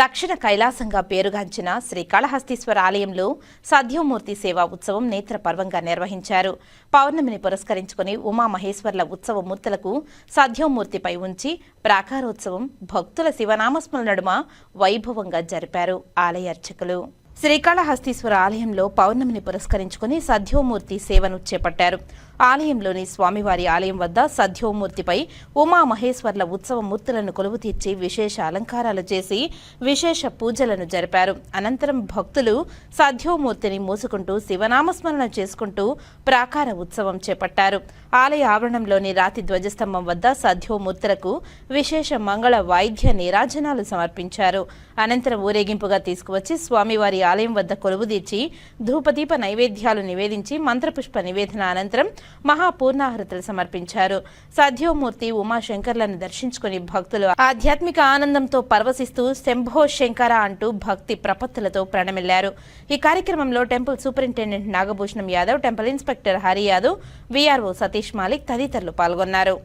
దక్షిణ కైలాసంగా పేరుగాంచిన శ్రీకాళహస్తీశ్వర ఆలయంలో సద్యోమూర్తి సేవా ఉత్సవం నేత్రపర్వంగా నిర్వహించారు. పౌర్ణమిని పురస్కరించుకుని ఉమామహేశ్వర్ల ఉత్సవ మూర్తులకు సద్యోమూర్తిపై ఉంచి ప్రాకారోత్సవం భక్తుల శివనామస్మరణ నడుమ వైభవంగా జరిపారు ఆలయ అర్చకులు. శ్రీకాళహస్తీశ్వర ఆలయంలో పౌర్ణమిని పురస్కరించుకుని సద్యోమూర్తి సేవను చేపట్టారు. ఆలయంలోని స్వామివారి ఆలయం వద్ద సద్యోమూర్తిపై ఉమామహేశ్వర్ల ఉత్సవ మూర్తులను కొలువు తీర్చి విశేష అలంకారాలు చేసి విశేష పూజలను జరిపారు. అనంతరం భక్తులు సద్యోమూర్తిని మోసుకుంటూ శివనామస్మరణ చేసుకుంటూ ప్రాకార ఉత్సవం చేపట్టారు. ఆలయ ఆవరణంలోని రాతి ధ్వజస్తంభం వద్ద సద్యోమూర్తులకు విశేష మంగళ వాయిద్య నీరాజనాలు సమర్పించారు. అనంతరం ఊరేగింపుగా తీసుకువచ్చి స్వామివారి ఆలయం వద్ద కొలువుదీర్చి ధూపదీప నైవేద్యాలు నివేదించి మంత్రపుష్ప నివేదన అనంతరం మహాపూర్ణాహృతులు సమర్పించారు. సద్యోమూర్తి ఉమాశంకర్లను దర్శించుకుని భక్తులు ఆధ్యాత్మిక ఆనందంతో పరవశిస్తూ శంభో శంకర అంటూ భక్తి ప్రపత్తులతో ప్రణమిల్లారు. ఈ కార్యక్రమంలో temple superintendent Nagabhushanam Yadav temple inspector Hari Yadav VRO Satish Malik తదితరులు పాల్గొన్నారు.